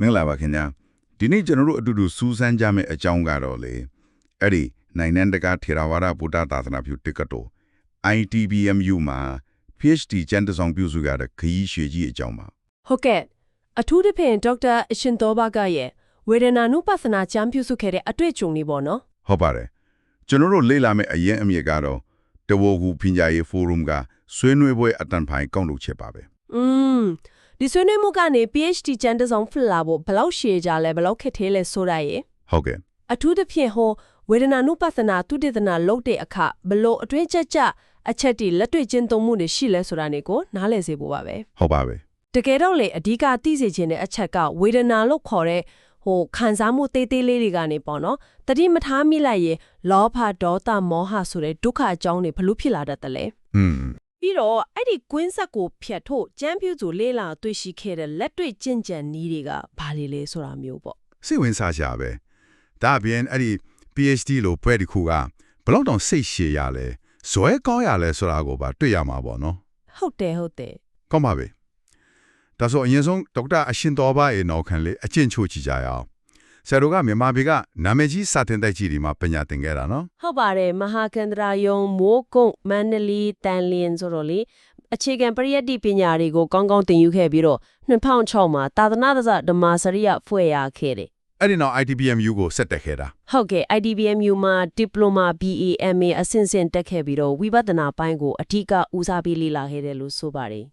မင်္ဂလာပါခင်ဗျာဒီနေ့ကျွန်တော်တို့အတူတူစူးစမ်းကြမယ့်အကြောင်းကတော့လေအဲ့ဒီနိုင်ငံတကာထေရဝါဒဗုဒ္ဓသာသနာပြုတက္ကသိုလ် ITBMU မှာ PhD ကျမ်းတစ်စောင်ပြုစုရတဲ့ခရီးရွှေကြီးအကြောင်းပါဟုတ်ကဲ့အထူးသဖြင့်ဒေါက်တာအရှင်သောဘကရဲ့ဝေဒနာနုပသနာကျမ်းပြုစုခဲ့တဲ့အတွေ့အကြုံတွေပေါ့နော်ဟုတ်ပါတယ်ကျွန်တော်တို့လေ့လာမယ့်အရင်အမြစ်ကတော့တဝဂူပညာရေးဖိုရမ်ကဆွေးနွေးပွဲအတန်ဖိုင်ကောက်လုပ်ချက်ပါပဲอืม ဒီဆွေးနွေးမှုကနေ PhD ကျမ်းတစ်စောင်ဖလာဖို့ဘယ်လောက်ရှည်ကြလဲဘယ်လောက်ခက်သေးလဲဆိုတာရေဟုတ်ကဲ့အထူးသဖြင့်ဟိုဝေဒနာနုပသနာတုတေသနာလုပ်တဲ့အခါဘယ်လို့အတွင်းချက်ချက်အချက်တီလက်တွေ့ကျင့်သုံးမှုတွေရှိလဲဆိုတာနေကိုနားလည်စေဖို့ပါပဲဟုတ်ပါပဲတကယ်တော့လေအဓိကသိစေခြင်းတဲ့အချက်ကဝေဒနာလို့ခေါ်တဲ့ဟိုခံစားမှုသေးသေးလေးတွေကနေပေါ့နော်တတိမထားမိလိုက်ရင်လောဘဒေါသမောဟဆိုတဲ့ဒုက္ခအကြောင်းတွေဘလို့ဖြစ်လာတတ်တယ်လဲอืม ပြီးတော့အဲ့ဒီကွင်းဆက်ကိုဖျက်ထုတ်ကြမ်းပြူစုလေးလာတွေ့ရှိခဲ့တဲ့လက်တွေ့ကျင့်ကြံနည်းတွေကဘာလေးလဲဆိုတာမျိုးပေါ့စိတ်ဝင်စားကြပဲဒါအပြင်အဲ့ဒီ PhD လို့ပွဲတစ်ခုကဘယ်လောက်တောင်စိတ်ရှည်ရလဲဇွဲကောင်းရလဲဆိုတာကိုပါတွေ့ရမှာပေါ့နော်ဟုတ်တယ်ဟုတ်တယ်ကောင်းပါပြီဒါဆိုအရင်ဆုံးဒေါက်တာအရှင်တော်ဘာရဲ့နောက်ခံလေးအကျင့်ချို့ကြည့်ကြရအောင် ဆရာတို့ကမြန်မာပြည်ကနာမည်ကြီးစာတင်တိုက်ကြီးဒီမှာပညာသင်ခဲ့တာနော်ဟုတ်ပါတယ်မဟာကန္တရာယုံမိုးကုတ်မန္တလေးတန်လျင်ဆိုတော့လေအခြေခံပရိယတ်တိပညာတွေကိုကောင်းကောင်းသင်ယူခဲ့ပြီးတော့2006မှာသာသနာ့သဇဓမ္မစရိယဖွဲ့ရခဲ့တယ်အဲ့ဒီနောက် ITBMU ကိုဆက်တက်ခဲ့တာဟုတ်ကဲ့ IDBMU မှာ Diploma BAMA အဆင့်ဆင့်တက်ခဲ့ပြီးတော့ဝိပဿနာပိုင်းကိုအထူးကဦးစားပေးလေ့လာခဲ့တယ်လို့ဆိုပါတယ်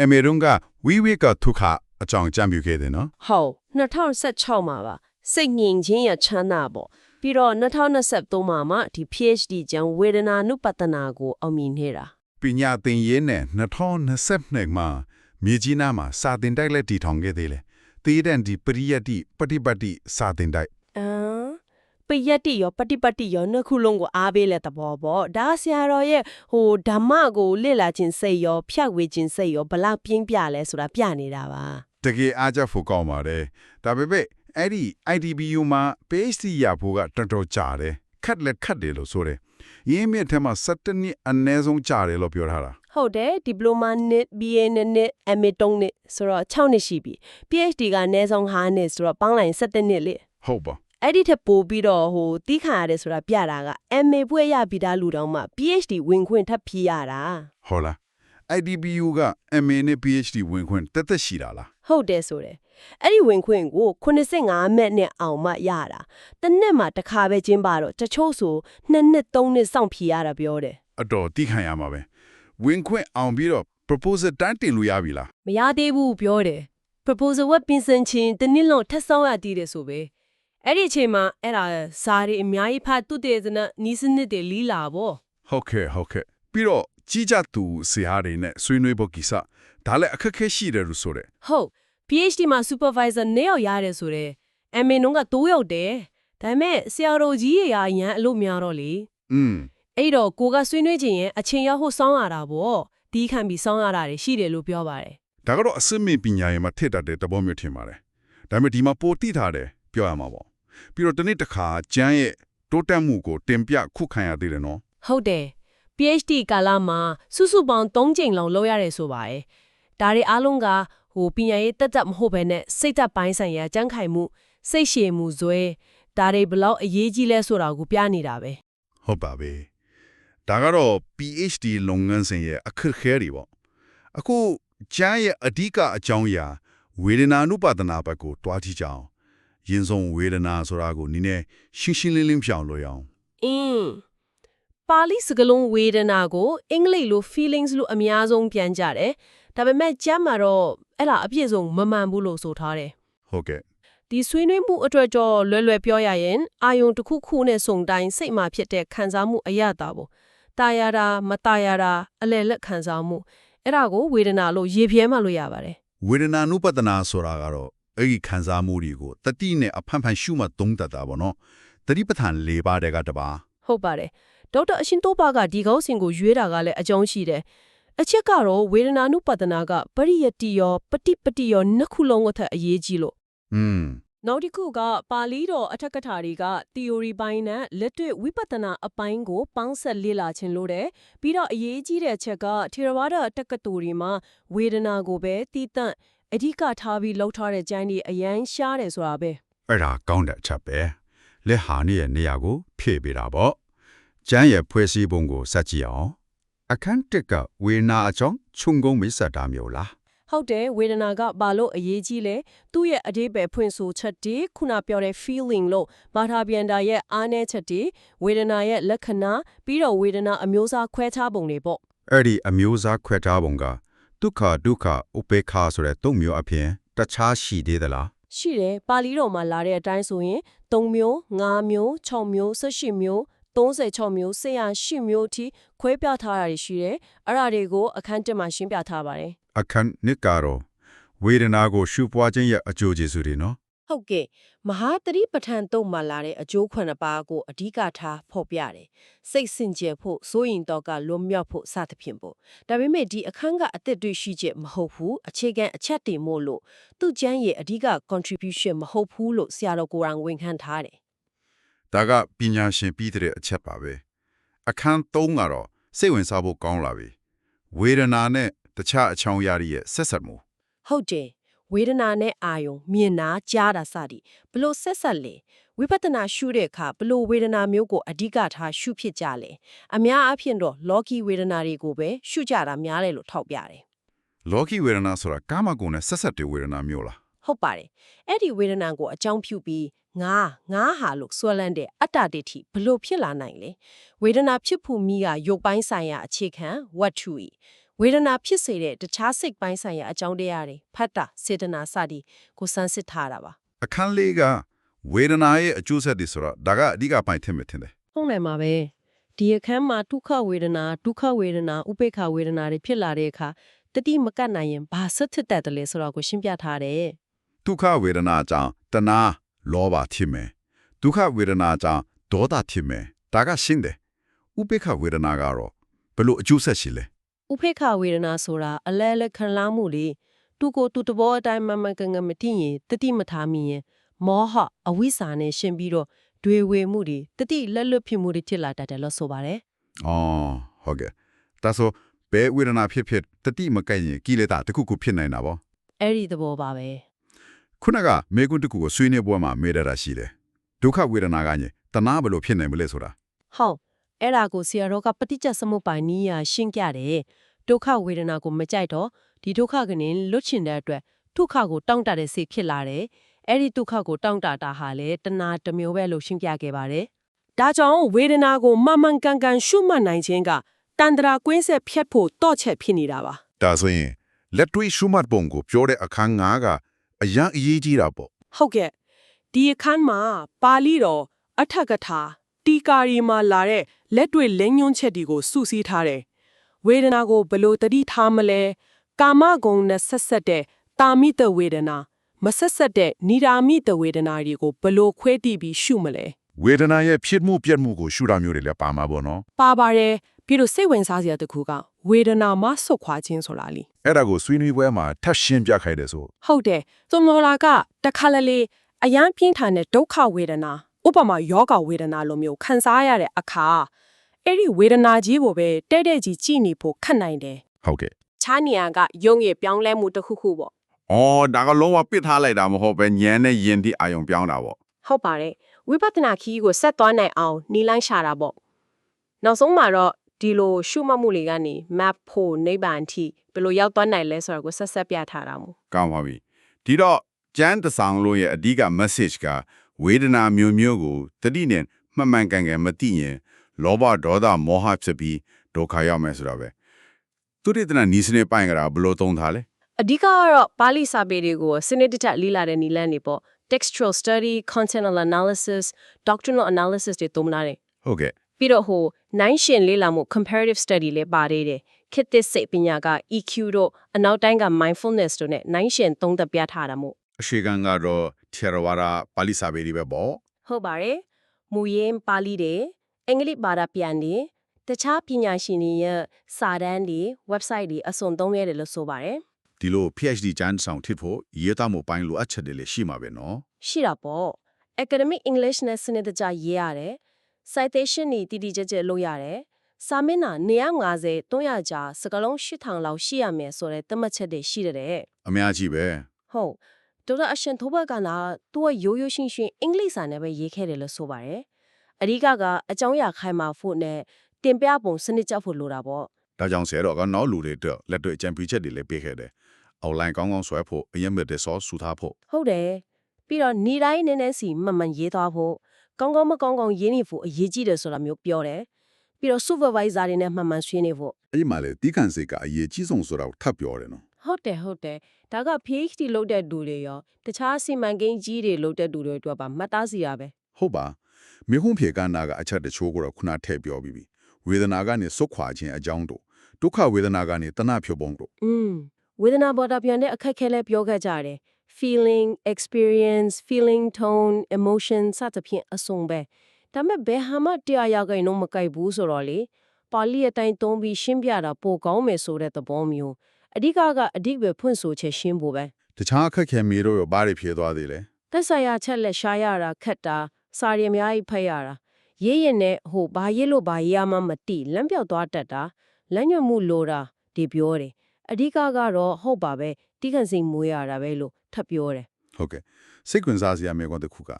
အမေရုံကဝီဝီကထုခအကြောင်းကြံပြခဲ့တယ်နော်ဟုတ်2016မှာပါ စိတ်ငြိမ်ခြင်းရချမ်းသာပေါ့ပြီးတော့2023မှာမှဒီ PhD ကျန်ဝေဒနာနုပတနာကိုအောင်မြင်နေတာပညာသင်ရေးနဲ့2022မှာမြေကြီးနားမှာစာတင်တိုက်လက်တည်ထောင်ခဲ့သေးတယ်တေးတန်ဒီပရိယတ်တိပฏิပတ်တိစာတင်တိုက်အမ်ပယတ္တိရောပฏิပတ်တိရောနှစ်ခုလုံးကိုအားပေးလက်သဘောပေါ့ဒါဆရာတော်ရဲ့ဟိုဓမ္မကိုလေ့လာခြင်းစိတ်ရောဖြတ်ဝေခြင်းစိတ်ရောဘလောက်ပြင်းပြလဲဆိုတာပြနေတာပါတကယ်အားကြဖို့ကောင်းပါတယ်ဒါပေမဲ့ အဲ့ဒီ ITBU မှာ PhD ရဖို့ကတော်တော်ကြာတယ်ခက်လက်ခက်တယ်လို့ဆိုတယ်ရင်းမြစ်ထဲမှာ17နှစ်အနည်းဆုံးကြာတယ်လို့ပြောထားတာဟုတ်တယ်ဒီပလိုမာနှစ် BA နှစ်နှစ် MA 3နှစ်ဆိုတော့6နှစ်ရှိပြီ PhD ကအနည်းဆုံး5နှစ်ဆိုတော့ပေါင်းလိုက်ရင်17နှစ်လေဟုတ်ပါအဲ့ဒီထက်ပိုပြီးတော့ဟိုတီးခါရတယ်ဆိုတာပြတာက MA ဘွဲ့ရပြီးသားလူတောင်မှ PhD ဝင်ခွင့်ထပ်ဖြေရတာဟုတ်လား ITBU က MA နဲ့ PhD ဝင်ခွင့်တက်သက်ရှိတာလားဟုတ်တယ်ဆိုတယ်အဲ့ဒီဝင်ခွင့်ကို85မက်နဲ့အောင်မှရတာတစ်နှစ်မှတစ်ခါပဲကျင်းပါတော့တချို့ဆိုနှစ်နှစ်သုံးနှစ်စောင့်ဖြေရတာပြောတယ်အတော်တိခံရမှာပဲဝင်ခွင့်အောင်ပြီးတော့ proposal တန်းတင်လို့ရပြီလားမရသေးဘူးပြောတယ် proposal ဝက်ပြင်ဆင်ခြင်းတစ်နှစ်လုံးထပ်ဆောင်ရတည်တယ်ဆိုပဲအဲ့ဒီအချိန်မှာအဲ့ဒါစာရီအများကြီးဖတ်သူတေသနာနီးစနစ်တွေလီလာပေါ့ဟုတ်ကဲ့ဟုတ်ကဲ့ပြီးတော့ ကြီးကြသူဆရာတွေနဲ့ဆွေးနွေးဖို့ကိစ္စဒါလည်းအခက်အခဲရှိတယ်လို့ဆိုတယ်ဟုတ် PhD မှာ supervisor နှစ်ယောက်ရတယ်ဆိုတော့ MA နှုန်းက3ယောက်တယ်ဒါပေမဲ့ဆရာတော်ကြီးရရန်အလို့များတော့လေอืมအဲ့တော့ကိုကဆွေးနွေးခြင်းရင်အချိန်ရောက်ဟိုစောင်းရတာပေါ့ဒီခံပြီးစောင်းရတာတွေရှိတယ်လို့ပြောပါတယ်ဒါကတော့အစစ်မင်ပညာရေးမှာထစ်တတ်တဲ့သဘောမျိုးထင်ပါတယ်ဒါပေမဲ့ဒီမှာပိုတိထားတယ်ပြောရမှာပေါ့ပြီးတော့တနေ့တစ်ခါကျမ်းရဲ့တိုးတက်မှုကိုတင်ပြခုခံရသေးတယ်နော်ဟုတ်တယ် PhD ကာလမှာစုစုပေါင်း3ချိန်လောက်လုပ်ရတယ်ဆိုပါတယ်ဒါတွေအားလုံးကဟိုပညာရေးတက်တက်မဟုတ်ဘဲနဲ့စိတ်သက်ပိုင်းဆိုင်ရာကြမ်းခိုင်မှုစိတ်ရှည်မှုဇွဲဒါတွေဘလောက်အရေးကြီးလဲဆိုတာကိုပြနေတာပဲဟုတ်ပါပြီဒါကတော့ PhD လုပ်ငန်းစဉ်ရဲ့အခက်အခဲတွေပေါ့အခုကျမ်းရဲ့အဓိကအကြောင်းအရာဝေဒနာနုပါဒနာဘက်ကိုတွားကြည့်ကြအောင်ရင်ဆုံးဝေဒနာဆိုတာကိုနည်းနည်းရှင်းရှင်းလင်းလင်းပြောင်းလို့ရအောင်အင်း ပါဠိစကားလုံးဝေဒနာကိုအင်္ဂလိပ်လို feelings လို့အများဆုံးပြန်ကြတယ်ဒါပေမဲ့ကျမ်းမှာတော့အဲ့ဒါအပြည့်စုံမမှန်ဘူးလို့ဆိုထားတယ်ဟုတ်ကဲ့ဒီဆွေးနွေးမှုအတွက်ကြောလွယ်လွယ်ပြောရရင်အာယုံတစ်ခုခုနဲ့စုံတိုင်းစိတ်မှာဖြစ်တဲ့ခံစားမှုအရတာပေါ့တာယာတာမတာယာတာအလယ်လက်ခံစားမှုအဲ့ဒါကိုဝေဒနာလို့ရေပြဲမှလို့ရပါတယ်ဝေဒနာနုပဒနာဆိုတာကတော့အဲ့ဒီခံစားမှုတွေကိုတတိနဲ့အဖန်ဖန်ရှုမှသုံးတတ်တာပေါ့နော်တတိပဋ္ဌာန်၄ပါးတည်းကတပါဟုတ်ပါတယ် ဒေါက်တာအရှင်တိုးပါကဒီကောင်းစဉ်ကိုရွေးတာကလည်းအကြောင်းရှိတယ်အချက်ကတော့ဝေဒနာနုပဒနာကပရိယတ္တိရောပฏิပတ္တိရောနှစ်ခုလုံးအထက်အရေးကြီးလို့ อืม နောက်တစ်ခုကပါဠိတော်အထက်ကထာတွေက theory ပိုင်းနဲ့လက်တွေ့ဝိပဿနာအပိုင်းကိုပေါင်းဆက်လေ့လာခြင်းလို့တယ်ပြီးတော့အရေးကြီးတဲ့အချက်ကထေရဝါဒတက္ကသိုလ်တွေမှာဝေဒနာကိုပဲတည်တံ့ အဓိကထားပြီးလောက်ထားတဲ့ကျန်းဒီအရန်ရှားတယ်ဆိုတာပဲ အဲ့ဒါကောင်းတဲ့အချက်ပဲလက်ဟာနေရဲ့နေရာကိုဖြည့်ပေးတာပေါ့ ကျမ်းရဲ့ဖွဲ့စည်းပုံကိုစက်ကြည့်အောင်အခန်းတက်ကဝေနာအကြောင်းခြုံငုံမိတ်ဆက်တာမျိုးလားဟုတ်တယ်ဝေဒနာကဘာလို့အရေးကြီးလဲသူ့ရဲ့အသေးပဲဖွင့်ဆိုချက်တွေခုနပြောတဲ့ feeling လို့မာထာပြန်တာရဲ့အားနည်းချက်တွေဝေဒနာရဲ့လက္ခဏာပြီးတော့ဝေဒနာအမျိုးအစားခွဲခြားပုံတွေပေါ့အဲ့ဒီအမျိုးအစားခွဲထားပုံကဒုက္ခဒုက္ခဥပေက္ခဆိုတဲ့သုံးမျိုးအပြင်တခြားရှိသေးသလားရှိတယ်ပါဠိတော်မှာလာတဲ့အတိုင်းဆိုရင်3မျိုး5မျိုး6မျိုး18မျိုး 36မျိုး108မျိုးအထိခွဲပြထားတာတွေရှိတယ်အဲ့ဒါတွေကိုအခန်းတက်မှာရှင်းပြထားပါတယ်အခန်းနှစ်ကတော့ဝေဒနာကိုရှုပွားခြင်းရဲ့အကျိုးကျေးဇူးတွေနော်ဟုတ်ကဲ့မဟာတတိပဋ္ဌာန်တုတ်မှာလာတဲ့အကျိုးခွန်နှစ်ပါးကိုအဓိကထားဖော်ပြတယ်စိတ်စင်ကြယ်ဖို့စိုးရင်တော့ကလွန်မြောက်ဖို့စသဖြင့်ပေါ့ဒါပေမဲ့ဒီအခန်းကအသက်တွေ့ရှိချက်မဟုတ်ဘူးအခြေခံအချက်တွေမို့လို့သူ့ကျမ်းရဲ့အဓိက contribution မဟုတ်ဘူးလို့ဆရာတော်ကိုယ်တိုင်ဝန်ခံထားတယ် ဒါကပညာရှင်ပြီးတဲ့အချက်ပါပဲအခန်း3ကတော့စိတ်ဝင်စားဖို့ကောင်းလာပြီဝေဒနာနဲ့တခြားအချောင်းအရာတွေရဲ့ဆက်ဆက်မှုဟုတ်တယ်ဝေဒနာနဲ့အာယုံမြင်နာကြားတာစသည်ဘလို့ဆက်ဆက်လေဝိပဿနာရှုတဲ့အခါဘလို့ဝေဒနာမျိုးကိုအဓိကထားရှုဖြစ်ကြလေအများအားဖြင့်တော့လောကီဝေဒနာတွေကိုပဲရှုကြတာများတယ်လို့ထောက်ပြတယ်လောကီဝေဒနာဆိုတာကာမဂုဏ်နဲ့ဆက်ဆက်တဲ့ဝေဒနာမျိုးလားဟုတ်ပါတယ်အဲ့ဒီဝေဒနာကိုအကြောင်းပြုပြီး ငါငါဟာလို့ဆွဲလန်းတဲ့အတ္တဒိဋ္ဌိဘလို့ဖြစ်လာနိုင်လဲဝေဒနာဖြစ်ဖို့မိကရုပ်ပိုင်းဆိုင်ရာအခြေခံဝတ္ထုဤဝေဒနာဖြစ်စေတဲ့တခြားစိတ်ပိုင်းဆိုင်ရာအကြောင်းတရားတွေဖတ်တာစေတနာစသည်ကိုစမ်းစစ်ထားတာပါအခန်းလေးကဝေဒနာရဲ့အကျိုးဆက်တွေဆိုတော့ဒါကအဓိကပိုင်းထင်မှထင်တယ်ဟုတ်နိုင်ပါပဲဒီအခန်းမှာဒုက္ခဝေဒနာဒုက္ခဝေဒနာဥပေက္ခဝေဒနာတွေဖြစ်လာတဲ့အခါတတိမကတ်နိုင်ရင်ဘာဆက်ဖြစ်တတ်တယ်လဲဆိုတော့ကိုရှင်းပြထားတယ်ဒုက္ခဝေဒနာကြောင့်တဏှာ လောဘဖြစ်မယ်ဒုက္ခဝေဒနာကြောင့်ဒေါသဖြစ်မယ်ဒါကရှင်းတယ်ဥပေက္ခဝေဒနာကတော့ဘယ်လို့အကျိုးဆက်ရှိလဲဥပေက္ခဝေဒနာဆိုတာအလဲလက်ခံလာမှုလေသူကိုသူတဘောအတိုင်းမမကန်ကန်မသိရင်တတိမထားမိရင်မောဟအဝိဇ္ဇာနဲ့ရှင်ပြီးတော့တွေဝေမှုတွေတတိလက်လွတ်ဖြစ်မှုတွေဖြစ်လာတတ်တယ်လို့ဆိုပါတယ်။အော်ဟုတ်ကဲ့။ဒါဆိုဘယ်ဝေဒနာဖြစ်ဖြစ်တတိမကန့်ရင်ကိလေသာတစ်ခုခုဖြစ်နိုင်တာပေါ့အဲ့ဒီသဘောပါပဲ။ ခုနကမေကွန်းတစ်ခုကိုဆွေးနွေးပွဲမှာမေးရတာရှိတယ်။ဒုက္ခဝေဒနာကညတဏှာဘယ်လို့ဖြစ်နိုင်မလဲဆိုတာဟုတ်အဲ့ဒါကိုဆရာတော်ကပဋိစ္စစมุပ္ပါဒ်နီးယာရှင်းပြတယ်ဒုက္ခဝေဒနာကိုမကြိုက်တော့ဒီဒုက္ခကနေလွတ်ချင်တဲ့အတွက်ဒုက္ခကိုတောင့်တတဲ့စိတ်ဖြစ်လာတယ်အဲ့ဒီဒုက္ခကိုတောင့်တတာဟာလေတဏှာတစ်မျိုးပဲလို့ရှင်းပြခဲ့ပါတယ်ဒါကြောင့်ဝေဒနာကိုမမှန်ကန်ကန်ရှုမှတ်နိုင်ခြင်းကတန္တရာကွင်းဆက်ဖြတ်ဖို့တော့ချက်ဖြစ်နေတာပါ။ဒါဆိုရင်လက်တွေ့ရှုမှတ်ပုံကိုပြောတဲ့အခန်း၅က အရန်အရေးကြီးတာပေါ့ဟုတ်ကဲ့ဒီအခန်းမှာပါဠိတော်အထက်ကထာတီကာရီမှာလာတဲ့လက်တွေ့လင်းညွှန်းချက်တွေကိုစုစည်းထားတယ်ဝေဒနာကိုဘယ်လို့တတိထားမလဲကာမဂုဏ်နဲ့ဆက်ဆက်တဲ့တာမိတဝေဒနာမဆက်ဆက်တဲ့နိဒာမိတဝေဒနာတွေကိုဘယ်လို့ခွဲတိပြီးရှုမလဲ။ ဝေဒနာရဲ့ဖြစ်မှုပြက်မှုကိုရှုတာမျိုးတွေလည်းပါမှာပေါ့နော်ပါပါတယ်ပြီးတော့စိတ်ဝင်စားစရာတစ်ခုကဝေဒနာမှာဆုတ်ခွာခြင်းဆိုတာလी။အဲ့ဒါကိုဆွေးနွေးပွဲမှာထပ်ရှင်းပြခိုင်းတယ်ဆိုဟုတ်တယ်သွန်မော်လာကတခါလေလေအယံပြင်းထန်တဲ့ဒုက္ခဝေဒနာဥပမာယောဂဝေဒနာလိုမျိုးခံစားရတဲ့အခါအဲ့ဒီဝေဒနာကြီးကိုပဲတဲ့တဲ့ကြီးကြည်နေဖို့ခက်နိုင်တယ်ဟုတ်ကဲ့ချားနေရကယုံရည်ပြောင်းလဲမှုတစ်ခုခုပေါ့။အော်ဒါကလုံးဝပစ်ထားလိုက်တာမဟုတ်ပဲညံနဲ့ယင်တိအာယုံပြောင်းတာပေါ့ဟုတ်ပါတယ် ဝိပဿနာခီးကိုဆက်သွားနိုင်အောင်နီလန်းရှာတာပေါ့နောက်ဆုံးမှာတော့ဒီလိုရှုမှတ်မှုတွေကနေ map ဖို့နိဗ္ဗာန်အထိဘယ်လိုရောက်သွားနိုင်လဲဆိုတာကိုဆက်ဆက်ပြထားတာမို့။ကောင်းပါပြီ။ဒီတော့ကျမ်းတစ်ဆောင်လို့ရဲ့အဓိက message ကဝေဒနာမျိုးမျိုးကိုတတိနဲ့မှန်မှန်ကန်ကန်မသိရင်လောဘဒေါသမောဟဖြစ်ပြီးဒုက္ခရောက်မယ်ဆိုတာပဲ။သူတိတနာနီးစနေပိုင်းကရာဘယ်လို့သုံးထားလဲအဓိကကတော့ပါဠိစာပေတွေကိုစနစ်တကျလေ့လာတဲ့နည်းလမ်းတွေပေါ့ textual study contextual analysis doctrinal analysis တွေသုံးလာတယ်။ဟုတ်ကဲ့ပြီးတော့ဟိုနိုင်ရှင်လေ့လာမှု comparative study လည်းပါတယ်တယ်ခေတ်သစ်စိတ်ပညာက EQ တို့အနောက်တိုင်းက mindfulness တို့နဲ့နိုင်ရှင်သုံးသပ်ပြထားတာမို့အရှိကန်ကတော့ထေရဝါဒပါဠိစာပေတွေပဲပေါ့ဟုတ်ပါတယ်မူရင်းပါဠိတွေအင်္ဂလိပ်ဘာသာပြန်တွေတခြားပညာရှင်တွေရဲ့စာတမ်းတွေ website တွေအစုံသုံးရတယ်လို့ဆိုပါတယ်။ ဒီလို PhD ကျမ်းဆောင်ထစ်ဖို့ရေးသားမှုပိုင်းလိုအပ်ချက်တွေလည်းရှိမှာပဲနော်ရှိတာပေါ့ academic english နဲ့စနစ်တကျရေးရတယ် citation တွေတည်တည်ကြဲကြဲလုပ်ရတယ်စာမျက်နှာ150 300ကြာစကလုံး8000လောက်ရှိရမယ်ဆိုတဲ့သတ်မှတ်ချက်တွေရှိတဲ့အများကြီးပဲဟုတ်ဒေါက်တာအရှင်သောဘကနာသူကရိုးရိုးရှင်းရှင်းအင်္ဂလိပ်စာနဲ့ပဲရေးခဲ့တယ်လို့ဆိုပါတယ်အဓိကကအကြောင်းအရာခိုင်မာဖို့နဲ့တင်ပြပုံစနစ်ကျဖို့လိုတာပေါ့ဒါကြောင့်ဆရာတော်ကနောက်လူတွေအတွက်လက်တွေ့အကြံပြုချက်တွေလည်းပေးခဲ့တယ် အောက်လိုင်းကောင်းကောင်းဆွဲဖို့အရင်မဲ့တဲ့ဆောဆူထားဖို့ဟုတ်တယ်ပြီးတော့နေတိုင်းနည်းနည်းစီမှန်မှန်ရေးသွားဖို့ကောင်းကောင်းမကောင်းကောင်းရေးနေဖို့အရေးကြီးတယ်ဆိုတာမျိုးပြောတယ်ပြီးတော့ supervisor တွေနဲ့မှန်မှန်ဆွေးနွေးဖို့အဲ့ဒီမှာလေတီးကန်စိတ်ကအရေးကြီးဆုံးဆိုတာကိုထပ်ပြောတယ်နော်ဟုတ်တယ်ဟုတ်တယ်ဒါက PhD လုပ်တဲ့လူတွေရောတခြားစီမံကိန်းကြီးတွေလုပ်တဲ့လူတွေအတွက်ပါမှတ်သားစီရပဲဟုတ်ပါမိခုံးဖြေကနာကအချက်တချို့ကိုတော့ခုနထည့်ပြောပြီးပြီဝေဒနာကနေစွတ်ခွာခြင်းအကြောင်းတို့ဒုက္ခဝေဒနာကနေတဏှဖြုတ်ပုံတို့อืม ဝေဒနာပေါ်တာပြန်တဲ့အခက်အခဲလဲပြောခဲ့ကြတယ် feeling experience feeling tone emotion စသဖြင့်အစုံပဲဒါပေမဲ့ဘယ်ဟာမှတရားရခိုင်တော့မကြိုက်ဘူးဆိုတော့လေပါဠိအတိုင်းသုံးပြီးရှင်းပြတာပိုကောင်းမယ်ဆိုတဲ့သဘောမျိုးအဓိကကအဓိပ္ပာယ်ဖွင့်ဆိုချက်ရှင်းဖို့ပဲတခြားအခက်ခဲမေးတော့ရောဘာတွေဖြေသွားသေးလဲသက်ဆိုင်ရာချက်လက်ရှားရတာခက်တာစာရီအများကြီးဖတ်ရတာရေးရင်နဲ့ဟိုဘာရေးလို့ဘာရေးရမှမသိလမ်းပြောက်သွားတတ်တာလက်ညွတ်မှုလိုတာဒီပြောတယ် အဓိကကတော့ဟုတ်ပါပဲတိကန်စိန်မွေးရတာပဲလို့ထပ်ပြောတယ်ဟုတ်ကဲ့စိတ်ဝင်စားစရာမျိုးတစ်ခုက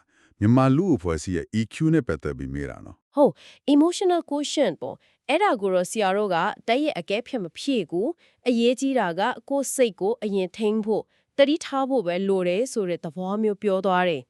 မြန်မာလူအဖွဲ့အစည်းရဲ့ EQ နဲ့ပတ်သက်ပြီးမေးတာနော်ဟုတ် emotional quotient ပေါ့အဲ့ဒါကိုတော့ဆရာတို့ကတိုက်ရဲ့အကဲဖြစ်မဖြစ်ဘူးအရေးကြီးတာကကိုယ်စိတ်ကိုအရင်ထိန်းဖို့တတိထားဖို့ပဲလိုတယ်ဆိုတဲ့သဘောမျိုးပြောသွားတယ်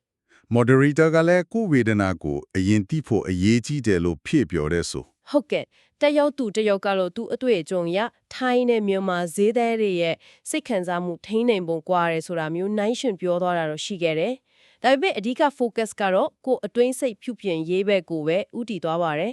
moderator ကလည်းကိုယ်ဝေဒနာကိုအရင်သိဖို့အရေးကြီးတယ်လို့ဖြည့်ပြောတဲ့ဆို ဟုတ်ကဲ့တက်ရောက်သူတက်ရောက်ကတော့သူအတွေ့အကြုံရထိုင်းနဲ့မြန်မာဈေးသည်တွေရဲ့စိတ်ခံစားမှုထိန်းနိုင်ပုံကွာတယ်ဆိုတာမျိုးနိုင်ရှင်ပြောသွားတာတော့ရှိခဲ့တယ်။ဒါပေမဲ့အဓိက focus ကတော့ကိုယ်အတွင်းစိတ်ဖြူပြင်ရေးဘက်ကိုပဲဥတည်သွားပါတယ်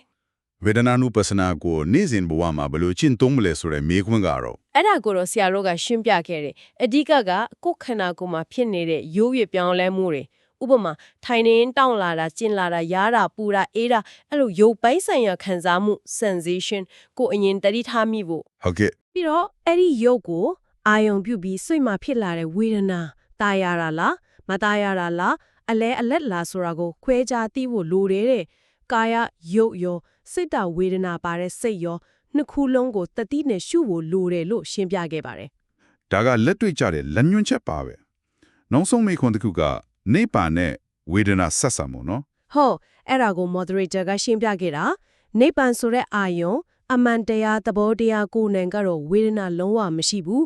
ဝေဒနာနုပစနာကိုနေ့စဉ်ဘဝမှာဘယ်လိုကျင့်သုံးမလဲဆိုတဲ့မေးခွန်းကတော့။အဲ့ဒါကိုတော့ဆရာတို့ကရှင်းပြခဲ့တယ်။အဓိကကကိုယ်ခန္ဓာကိုယ်မှာဖြစ်နေတဲ့ရိုးရွေပြောင်းလဲမှုတွေ ဥပမာထိုင်နေတောင့်လာတာကျင်လာတာရားတာပူတာအေးတာအဲ့လိုရုပ်ပိုင်းဆိုင်ရာခံစားမှု sensation ကိုအရင်တတိထားမိဖို့ဟုတ်ကဲ့ပြီးတော့အဲ့ဒီရုပ်ကိုအာယုံပြုပြီးစိတ်မှာဖြစ်လာတဲ့ဝေဒနာတာယာတာလားမတာယာတာလားအလဲအလက်လားဆိုတာကိုခွဲခြားသိဖို့လိုတယ်တဲ့ကာယရုပ်ရောစိတ်တဝေဒနာပါတဲ့စိတ်ရောနှစ်ခုလုံးကိုတတိနဲ့ရှုဖို့လိုတယ်လို့ရှင်းပြခဲ့ပါတယ်ဒါကလက်တွေ့ကြတဲ့လက်ညွန့်ချက်ပါပဲနောက်ဆုံးမိခွန်းတစ်ခုက နေပါနဲ့ဝေဒနာဆက်ဆံမှုနော်ဟုတ်အဲ့ဒါကို moderator ကရှင်းပြခဲ့တာနိဗ္ဗာန်ဆိုတဲ့အာယုံအမှန်တရားသဘောတရားကိုယ်နိုင်ကတော့ဝေဒနာလုံးဝမရှိဘူး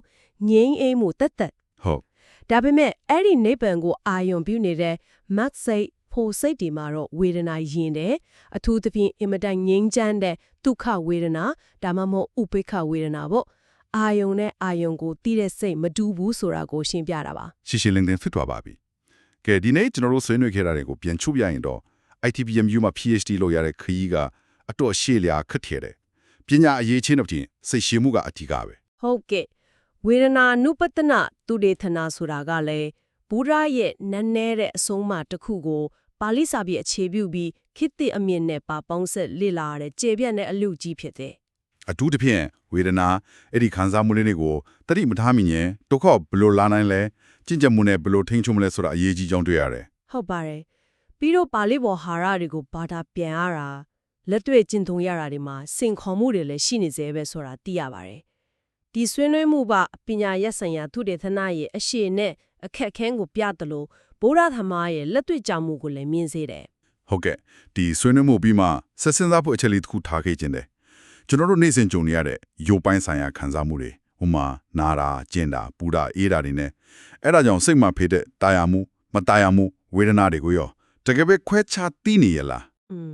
ငြိမ်းအေးမှုတက်တက်ဟုတ်ဒါပေမဲ့အဲ့ဒီနိဗ္ဗာန်ကိုအာယုံပြုနေတဲ့မတ်စိတ်ဖို့စိတ်ဒီမှာတော့ဝေဒနာယင်တယ်အထူးသဖြင့်အင်မတန်ငြိမ်းချမ်းတဲ့ဒုက္ခဝေဒနာဒါမှမဟုတ်ဥပိ္ပခဝေဒနာပေါ့အာယုံနဲ့အာယုံကိုတီးတဲ့စိတ်မတူဘူးဆိုတာကိုရှင်းပြတာပါရှင်းရှင်းလင်းလင်းဖြစ်သွားပါပြီ ကဲဒီနေ့ကျွန်တော်တို့ဆွေးနွေးခဲ့တာတွေကိုပြန်ချုပ်ပြရင်တော့ ITPMU မှာ PhD လုပ်ရတဲ့ခရီးကအတော့ရှေ့လျာခက်ထဲတယ်ပညာအရေးချင်းတော့ပြင်စိတ်ရှည်မှုကအထီးကပဲဟုတ်ကဲ့ဝေဒနာနုပတနာသူဒေသနာဆိုတာကလည်းဘုရားရဲ့နန်းနဲတဲ့အဆုံးအမတစ်ခုကိုပါဠိစာပြည့်အခြေပြုပြီးခိတ္တိအမြင့်နဲ့ပါပေါင်းဆက်လေ့လာရတဲ့ကျေပြတ်တဲ့အလူကြီးဖြစ်တယ်အထူးသဖြင့်ဝေဒနာအဲ့ဒီခံစားမှုလေးတွေကိုတတိမထားမိရင်ဒုက္ခဘယ်လိုလာနိုင်လဲ ကြင်ကြက်မှုနဲ့ဘယ်လိုထိန်းချုပ်မလဲဆိုတာအရေးကြီးကြောင်းတွေ့ရတယ်ဟုတ်ပါတယ်ပြီးတော့ပါဠိဘော်ဟာရတွေကိုဘာသာပြန်ရတာလက်တွေ့ကျင့်သုံးရတာတွေမှာစင်ခေါ်မှုတွေလည်းရှိနေသေးပဲဆိုတာသိရပါတယ်ဒီဆွေးနွေးမှုကပညာရက်ဆိုင်ရာသူတေသနာရဲ့အရှိနဲ့အခက်အခဲကိုပြသလိုဘုရားသမားရဲ့လက်တွေ့ကြောင်မှုကိုလည်းမြင်စေတယ်ဟုတ်ကဲ့ဒီဆွေးနွေးမှုပြီးမှဆက်စင်စားဖို့အချက်လေးတစ်ခုထားခဲ့ခြင်းတယ်ကျွန်တော်တို့နေ့စဉ်ကြုံနေရတဲ့ရုပ်ပိုင်းဆိုင်ရာခံစားမှုတွေ ဥမာနာတာကျင်တာပူတာအေးတာတွေနဲ့အဲ့ဒါကြောင့်စိတ်မှာဖေးတဲ့တာယာမှုမတာယာမှုဝေဒနာတွေကိုရောတကယ်ပဲခွဲခြားသိနေရလား อืม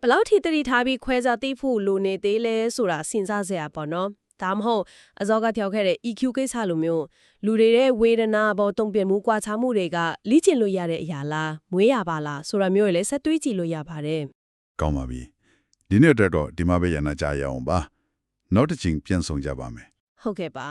ဘယ်လောက်ထိတတိထားပြီးခွဲစားသိဖို့လိုနေသေးလဲဆိုတာစဉ်းစားစရာပေါ့နော်ဒါမှမဟုတ်အစောက跳ခဲ့တဲ့ EQ ကိစ္စလိုမျိုးလူတွေရဲ့ဝေဒနာပေါ်တုံ့ပြန်မှုကြွားချမှုတွေကလိကျင်လို့ရတဲ့အရာလားမွေးရပါလားဆိုတာမျိုးတွေလည်းဆက်တွေးကြည့်လို့ရပါတယ် ကောင်းပါပြီဒီနေ့အတွက်တော့ဒီမှာပဲရနာကြရအောင်ပါနောက်တစ်ချိန်ပြန်ဆောင်ကြပါမယ် ဟုတ်ကဲ့ပါ